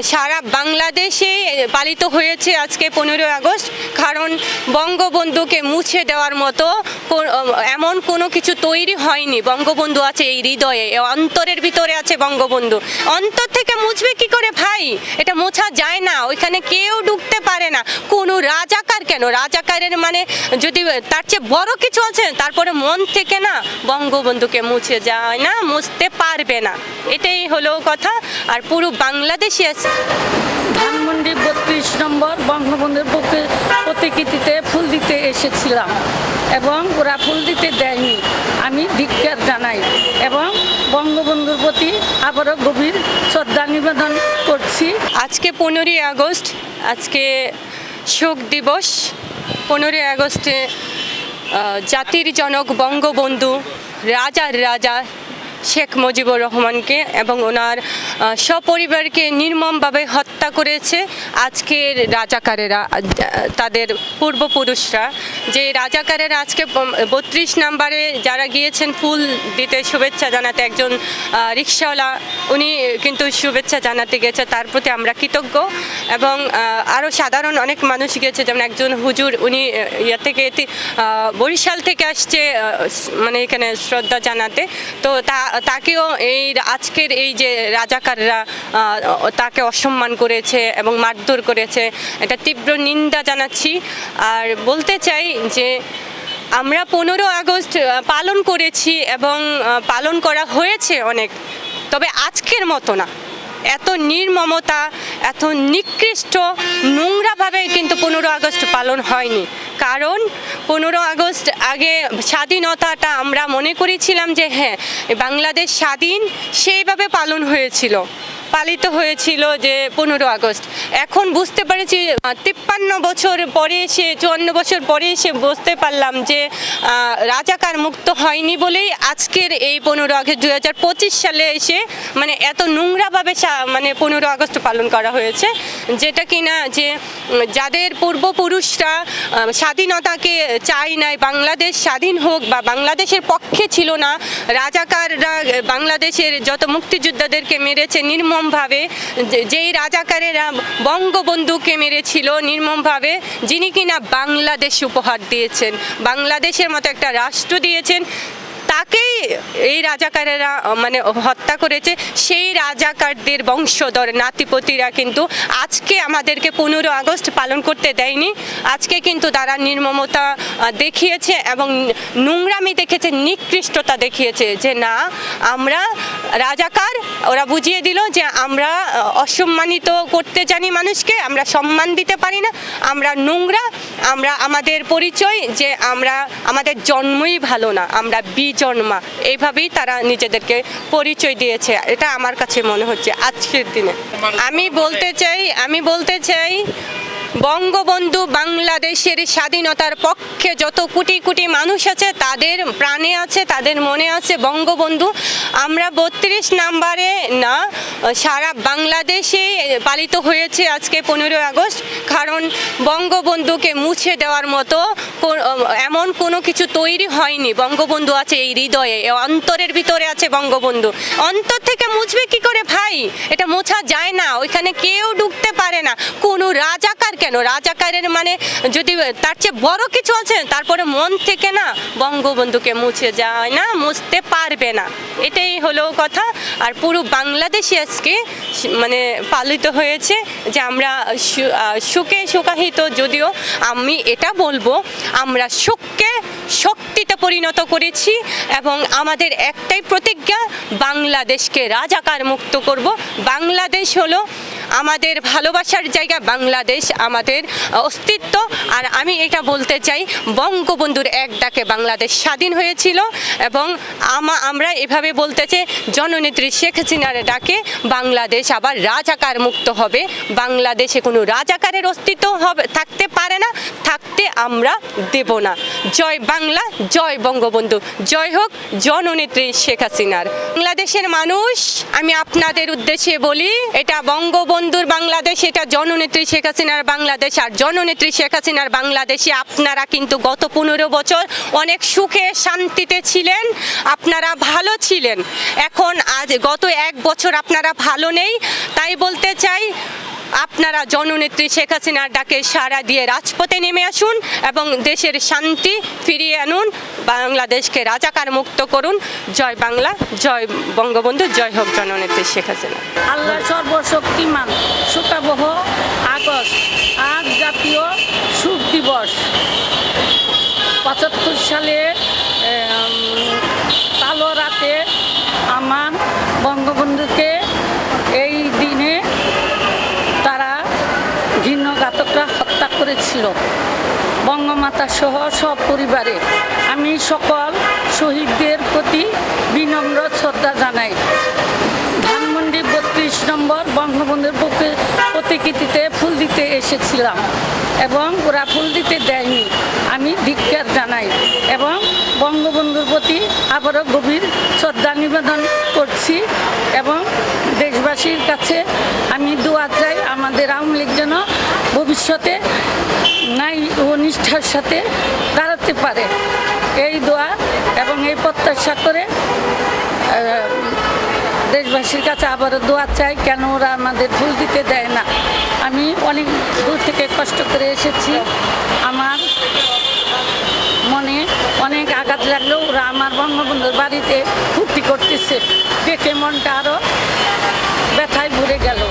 সারা বাংলাদেশে পালিত হয়েছে আজকে পনেরোই আগস্ট। কারণ বঙ্গবন্ধুকে মুছে দেওয়ার মতো এমন কোনো কিছু তৈরি হয়নি। বঙ্গবন্ধু আছে এই হৃদয়ে অন্তরের ভিতরে আছে বঙ্গবন্ধু। অন্তর থেকে মুছবে কি করে ভাই? এটা মোছা যায় না, ওইখানে কেউ ঢুকতে পারে না। কোনো রাজাকার কেন? রাজাকারের মানে যদি তার চেয়ে বড় কিছু আছে, তারপরে মন থেকে না বঙ্গবন্ধুকে মুছে যায় না, মুছতে পারবে না। এটাই হলো কথা। আর পুরো বাংলাদেশে ধানমন্ডি বত্রিশ নম্বর বঙ্গবন্ধুর বুকে প্রতিকৃতিতে ফুল দিতে এসেছিলাম এবং ওরা ফুল দিতে দেয়নি, আমি ধিক্কার জানাই এবং বঙ্গবন্ধুর প্রতি আবারও গভীর শ্রদ্ধা নিবেদন করছি। আজকে পনেরোই আগস্ট, আজকে শোক দিবস। পনেরোই আগস্টে জাতির জনক বঙ্গবন্ধু, রাজার রাজা শেখ মুজিবুর রহমানকে এবং ওনার সপরিবারকে নির্মমভাবে হত্যা করেছে আজকের রাজাকারেরা তাদের পূর্বপুরুষরা। যে রাজাকারেরা আজকে বত্রিশ নাম্বারে যারা গিয়েছেন, ফুল দিতে শুভেচ্ছা জানাতে একজন রিক্সাওয়ালা, উনি কিন্তু শুভেচ্ছা জানাতে গেছে, তার প্রতি আমরা কৃতজ্ঞ। এবং আরও সাধারণ অনেক মানুষ গিয়েছে, যেমন একজন হুজুর, উনি ইয়ে থেকে বরিশাল থেকে আসছে মানে এখানে শ্রদ্ধা জানাতে। তো তাকেও এই আজকের এই যে রাজাকাররা আহ, তাকে অসম্মান করেছে এবং মারধর করেছে। এটা তীব্র নিন্দা জানাচ্ছি। আর বলতে চাই যে আমরা পনেরো আগস্ট পালন করেছি এবং পালন করা হয়েছে অনেক। তবে আজকের মতো না। এত নির্মমতা এত নিকৃষ্ট নোংরাভাবে কিন্তু পনেরো আগস্ট পালন হয়নি। কারণ পনেরো আগস্ট আগে স্বাধীনতাটা আমরা মনে করেছিলাম যে হ্যাঁ বাংলাদেশ স্বাধীন সেইভাবে পালন হয়েছিল। পালিত হয়েছিল যে পনেরো আগস্ট। এখন বুঝতে পেরেছি তিপ্পান্ন বছর পরে এসে, চুয়ান্ন বছর পরে এসে বুঝতে পারলাম যে রাজাকার মুক্ত হয়নি বলেই আজকের এই পনেরো আগস্ট দু হাজার পঁচিশ সালে এসে মানে এত নোংরাভাবে মানে পনেরো আগস্ট পালন করা হয়েছে, যেটা কিনা যে যাদের পূর্বপুরুষরা স্বাধীনতাকে চাই নাই, বাংলাদেশ স্বাধীন হোক বা বাংলাদেশের পক্ষে ছিল না, রাজাকাররা, বাংলাদেশের যত মুক্তিযোদ্ধাদেরকে মেরেছে নির্মমভাবে যেই রাজাকারেরা বঙ্গবন্ধুকে মেরেছিল, নির্মমভাবে যিনি কিনা বাংলাদেশ উপহার দিয়েছেন, বাংলাদেশের মতো একটা রাষ্ট্র দিয়েছেন তাকেই এই রাজাকারেরা মানে হত্যা করেছে। সেই রাজাকারদের বংশধর, নাতিপতিরা কিন্তু আজকে আমাদেরকে পনেরো আগস্ট পালন করতে দেয়নি। আজকে কিন্তু তারা নির্মমতা দেখিয়েছে এবং নোংরামি দেখেছে, নিকৃষ্টতা দেখিয়েছে যে, না, আমরা রাজাকার। ওরা বুঝিয়ে দিল যে, আমরা অসম্মানিত করতে জানি মানুষকে, আমরা সম্মান দিতে পারি না। আমরা নোংরা, আমরা আমাদের পরিচয় যে, আমরা, আমাদের জন্মই ভালো না। আমরা বিজন্মা এইভাবেই তারা নিজেদেরকে পরিচয় দিয়েছে। এটা আমার কাছে মনে হচ্ছে আজকের দিনে। আমি বলতে চাই, আমি বলতে চাই বঙ্গবন্ধু বাংলাদেশের স্বাধীনতার পক্ষে যত কোটি কোটি মানুষ আছে, তাদের প্রাণে আছে, তাদের মনে আছে বঙ্গবন্ধু। আমরা বত্রিশ নাম্বারে না, সারা বাংলাদেশে পালিত হয়েছে আজকে পনেরোই আগস্ট। কারণ বঙ্গবন্ধুকে মুছে দেওয়ার মতো এমন কোনো কিছু তৈরি হয়নি। বঙ্গবন্ধু আছে এই হৃদয়ে অন্তরের ভিতরে আছে বঙ্গবন্ধু। অন্তর থেকে মুছবে কি করে ভাই? এটা মোছা যায় না। ওইখানে কেউ ঢুকতে পারে না। কোনো রাজাকার কেন? রাজাকারের মানে যদি তার চেয়ে বড় কিছু আছে, তারপরে মন থেকে না বঙ্গবন্ধুকে মুছে যায় না, মুছতে পারবে না। এটাই হলো কথা। আর পুরো বাংলাদেশে আজকে মানে পালিত হয়েছে যে আমরা সুখে সুখাহিত যদিও আমি এটা বলব, আমরা সুখকে শক্তিতে পরিণত করেছি এবং আমাদের একটাই প্রতিজ্ঞা, বাংলাদেশকে রাজাকার মুক্ত করব। বাংলাদেশ হলো আমাদের ভালোবাসার জায়গা বাংলাদেশ, আমাদের অস্তিত্ব। আর আমি এটা বলতে চাই, বঙ্গবন্ধুর এক ডাকে বাংলাদেশ স্বাধীন হয়েছিল এবং আমা আমরা এভাবে বলতে চাই, জননেত্রী শেখ হাসিনার ডাকে বাংলাদেশ আবার রাজাকার মুক্ত হবে। বাংলাদেশে কোনো রাজাকারের অস্তিত্ব হবে থাকতে পারে না, থাকতে আমরা দেব না। জয় বাংলা, জয় বঙ্গবন্ধু। জয় হোক জননেত্রী শেখ হাসিনার। বাংলাদেশের মানুষ, আমি আপনাদের উদ্দেশ্যে বলি, এটা বঙ্গবন্ধুর বাংলাদেশ, এটা জননেত্রী শেখ হাসিনার বাংলাদেশ। আর জননেত্রী শেখ হাসিনার বাংলাদেশে আপনারা কিন্তু গত পনেরো বছর অনেক সুখে, শান্তিতে ছিলেন। আপনারা ভালো ছিলেন। এখন আজ গত এক বছর আপনারা ভালো নেই। তাই বলতে চাই আপনারা জননেত্রী শেখ হাসিনার ডাকে সাড়া দিয়ে রাজপথে নেমে আসুন এবং দেশের শান্তি ফিরিয়ে আনুন, বাংলাদেশকে রাজাকার মুক্ত করুন। জয় বাংলা, জয় বঙ্গবন্ধু, জয় হোক জননেত্রী শেখ হাসিনা। আল্লাহ সর্বশক্তিমান শোকাবহ আগস্ট আজ জাতীয় সুখ দিবস। পঁচাত্তর সালে এম, কালো রাতে আমার বঙ্গবন্ধুকে এই দিনে তারা ঘৃণ্যঘাতকরা হত্যা করেছিল। বঙ্গমাতা সহ সব পরিবারে আমি সকল শহীদদের প্রতি বিনম্র শ্রদ্ধা জানাই। ধানমন্ডি বত্রিশ নম্বর বঙ্গবন্ধুর বুকে প্রতিকৃতিতে ফুল দিতে এসেছিলাম এবং ওরা ফুল দিতে দেয়নি, আমি ধিক্কার জানাই এবং বঙ্গবন্ধুর প্রতি আবারও গভীর শ্রদ্ধা নিবেদন করছি এবং দেশবাসীর কাছে আমি দোয়া চাই আমাদের আওয়ামী লীগ যেন ভবিষ্যতে নাই, ও নিষ্ঠার সাথে দাঁড়াতে পারে। এই দোয়া এবং এই প্রত্যাশা করে দেশবাসীর কাছে আবারও দোয়া চাই, কেন ওরা আমাদের ফুল দিতে দেয় না। আমি অনেক দূর থেকে কষ্ট করে এসেছি। আমার মনে অনেক আঘাত লাগলেও ওরা আমার বঙ্গবন্ধুর বাড়িতে ফুর্তি করতেছে। দেখে মনটা আরও ব্যথায় ভরে গেল।